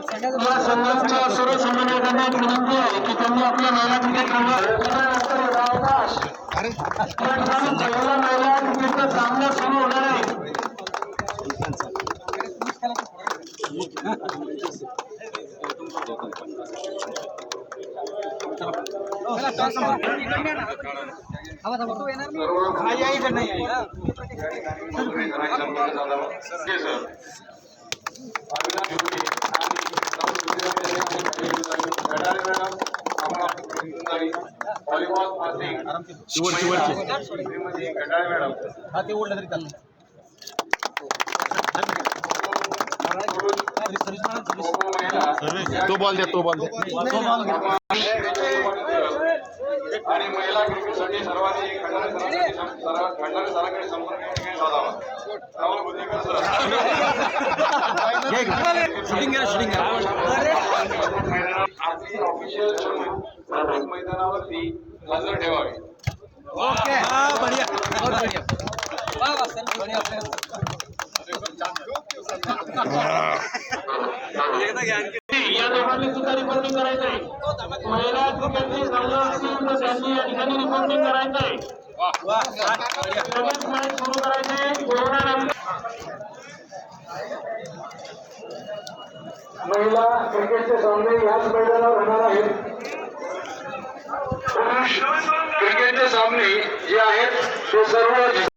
या संघाच्या सर्व समन्वयकांना एक विनंती आहे की त्यांनी आपल्या महिला क्रिकेट पहिला महिला क्रिकेटचा सामना सुरू होणार आहे हा ते ओढलं तरी चाललं तो बॉल द्या तो बॉल द्या। आणि महिला क्रिकेटसाठी सर्वांनी खंडारे सरांकडे संपर्क ठिकाणी साधावा राहुल बुद्धेकर सर शूटिंग करा शूटिंग करा आपली ऑफिशियल मैदानावरती नजर ठेवावी. ओके. हा बढिया. बहुत बढिया या दोघांनी सुद्धा रिपोर्टिंग करायचं आहे. महिला क्रिकेटची संघ असतील तर त्यांनी या ठिकाणी रिपोर्टिंग करायचं आहे. लगेच मॅच सुरू करायचे. महिला क्रिकेटचे सामने याच मैदानावर होणार आहेत. पुरुष क्रिकेटचे सामने जे आहेत ते सर्व